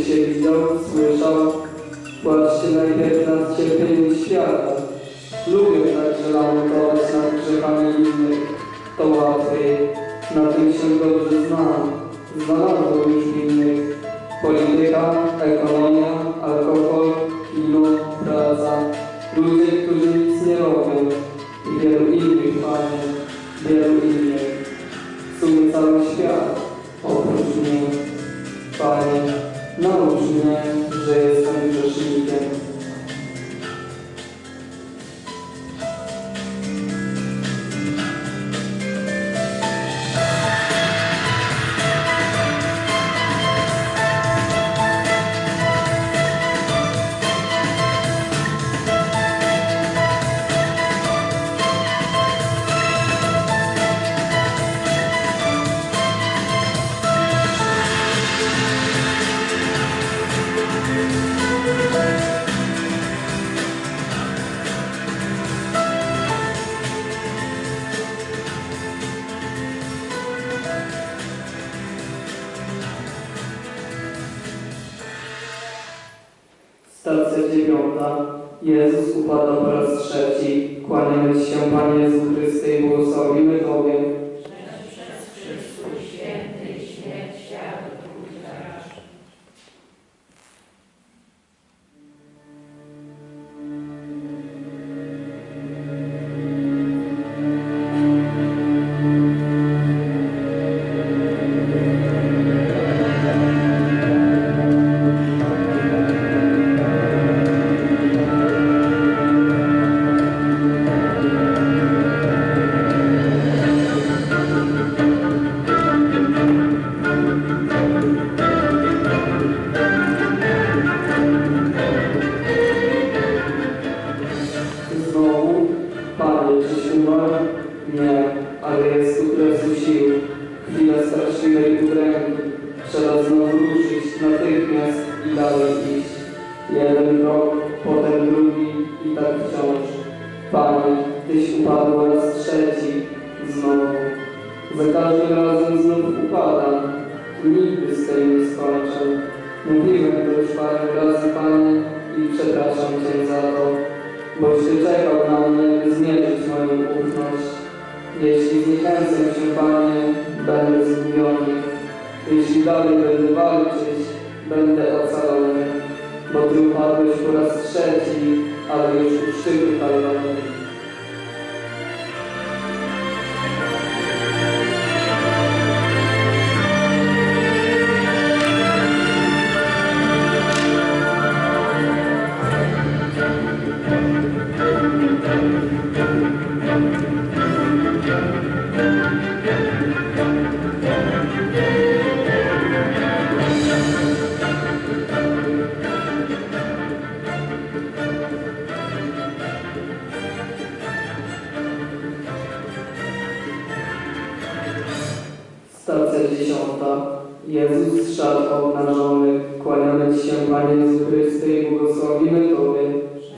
Gdy się widząc słyszał, płacz najpierw nad cierpieniem świata. Lubię także lamentować nad grzechami innych, to łatwiej, na tym się dobrze znam. Znalazłem już winnych, polityka, ekonomia, alkohol, kino, praca, ludzie, którzy nic nie robią i wielu innych, Panie, wielu innych, w sumie cały świat. Dziewiąta. Jezus upada po raz trzeci. Kłaniamy Ci się, Panie Jezu Chryste, i błogosławimy Tobie. Jeden potem drugi i tak wciąż. Panie, Tyś upadł raz trzeci. Znowu. Za każdym razem znów upadam. Nigdy z tej nie skończę. Mówiłem to już parę razy, Panie, i przepraszam Cię za to boś Ty czekał na mnie, by zmierzyć moją ufność. Jeśli zniechęcę się, Panie, będę zgubiony. Jeśli dalej będę walczyć, będę ocalony. Bo Ty upadłeś po raz trzeci, ale już u szczytu Kalwarii. Dziesiąta. Jezus szat obnażony. Kłaniamy Ci się, Panie Jezu Chryste, i błogosławimy Tobie. Już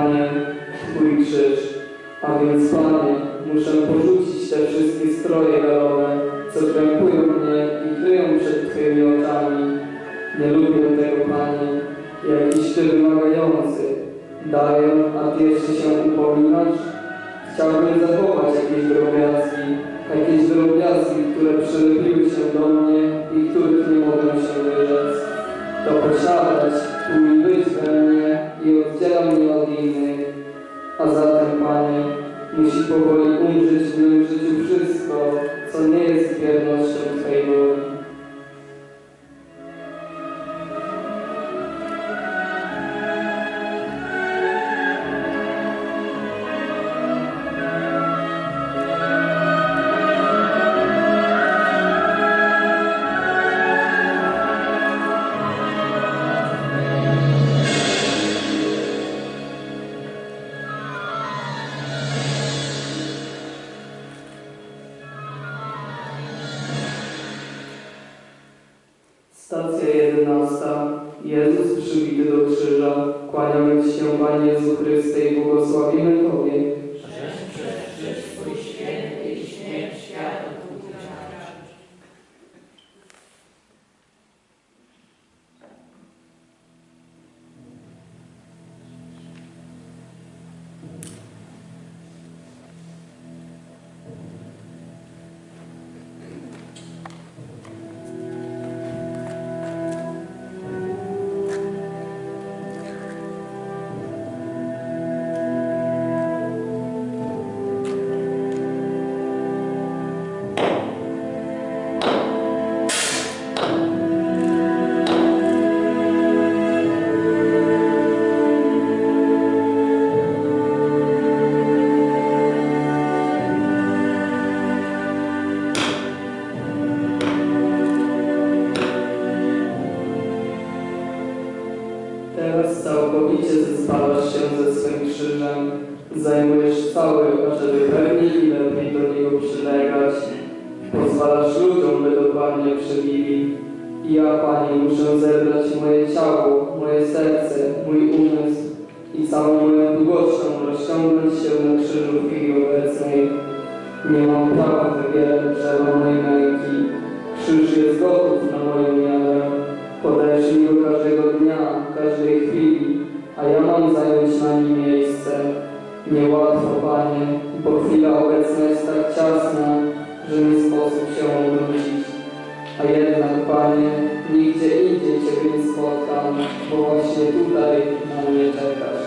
Panie, Twój krzyż. A więc, Panie, muszę porzucić te wszystkie stroje galowe, co krępują mnie i kryją przed Twoimi oczami. Nie lubię tego, Panie, jakiś Ty wymagający. Daję, a Ty jeszcze się upominasz? Chciałbym zachować jakieś drobiazgi, jakieś drobiazgi, które przylepiły się do mnie i których nie mogę się wyrzec. To posiadać, I ja, Panie, muszę zebrać moje ciało, moje serce, mój umysł i całą moją długością rozciągnąć się na krzyżu w chwili obecnej. Nie mam prawa wybierać drzewa mojej męki. Krzyż jest gotów na moją miarę. Podajesz mi go każdego dnia, każdej chwili, a ja mam zająć na nim miejsce. Niełatwo, Panie, bo chwila obecna jest tak ciasna, że nie sposób się obrócić. A jednak, Panie, nigdzie indziej Ciebie nie spotkam, bo właśnie tutaj na mnie czekasz.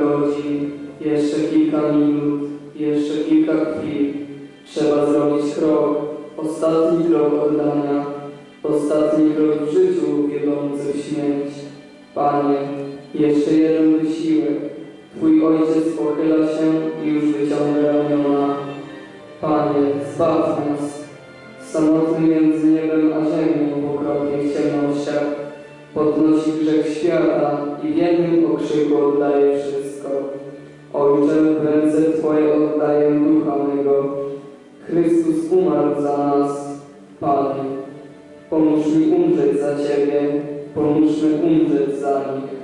Godzin, jeszcze kilka minut, jeszcze kilka chwil. Trzeba zrobić krok, ostatni krok oddania, ostatni krok w życiu wiodący w śmierć. Panie, jeszcze jeden wysiłek. Twój ojciec pochyla się i już wyciąga ramiona. Panie, zbaw nas. Samotny między niebem a ziemią w okropnych ciemnościach podnosi grzech świata i w jednym okrzyku oddaje wszystko. Ojcze, w ręce Twoje oddaję ducha mego. Chrystus umarł za nas, Panie. Pomóż mi umrzeć za Ciebie, pomóż mi umrzeć za nich.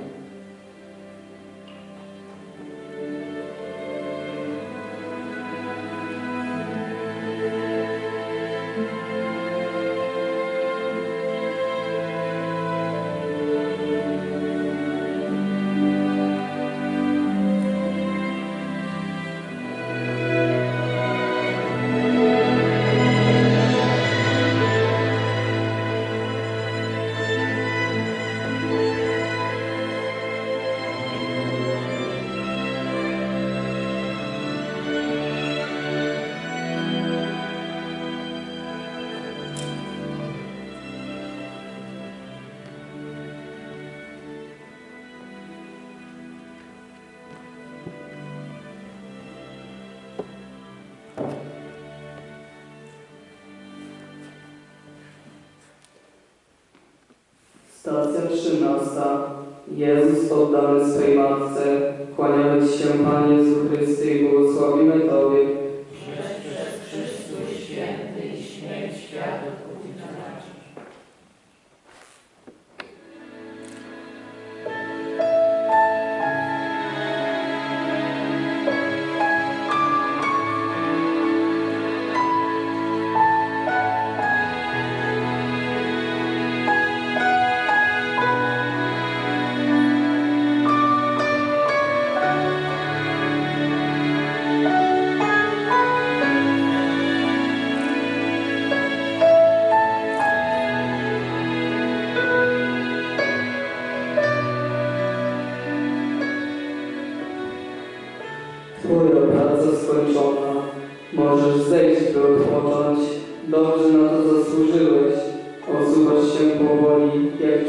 Stacja trzynasta. Jezus oddany swej Matce. Kłaniamy Ci się, Panie Jezu Chryste, i błogosławimy Tobie.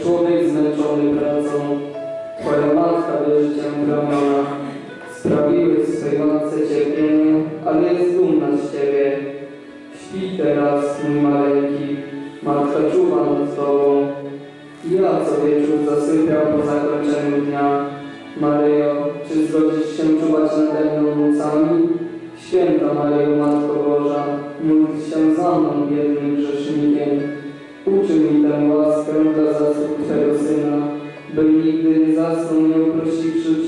Człowiek zmęczony pracą. Twoja matka bierze cię w ramiona. Sprawiłeś swej matce cierpienie, ale jest dumna z ciebie. Śpi teraz, mój maleńki. Matka czuwa nad tobą. Ja co wieczór zasypiam po zakończeniu dnia. Maryjo, czy zgodzisz się czuwać nade mną nocami? Święta Maryjo, Matko Boża, módl się za mną, biednym grzesznikiem. Uczyń mi tę łaskę nie zasnął, nie uprosiwszy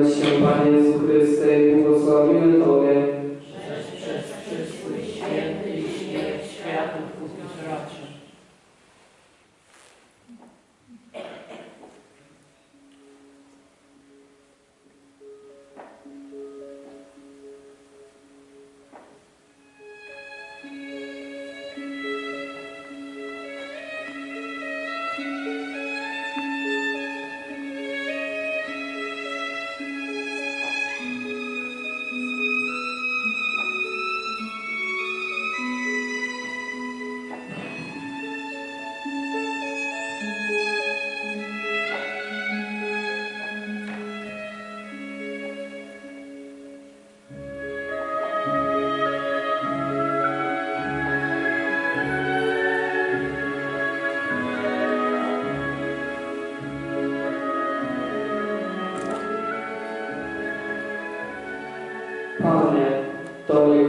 Kłaniamy Ci się, Panie Jezu Chryste,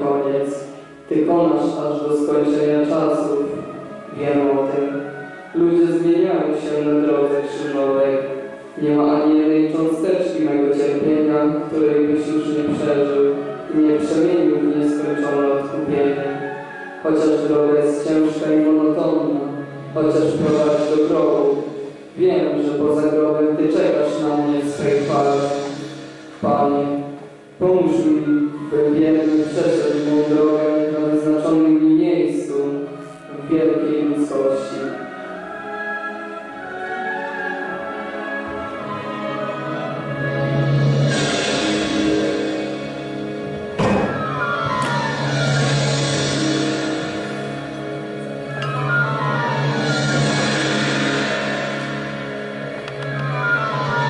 koniec. Ty konasz aż do skończenia czasów. Wiem o tym. Ludzie zmieniają się na drodze krzyżowej. Nie ma ani jednej cząsteczki mego cierpienia, której byś już nie przeżył i nie przemienił w nieskończone odkupienie. Chociaż droga jest ciężka i monotonna, chociaż prowadzi do grobu, wiem, że poza grobem Ty czekasz na mnie w swej chwale. Panie, Pomóż mi, bym wierny przeszedł mą drogę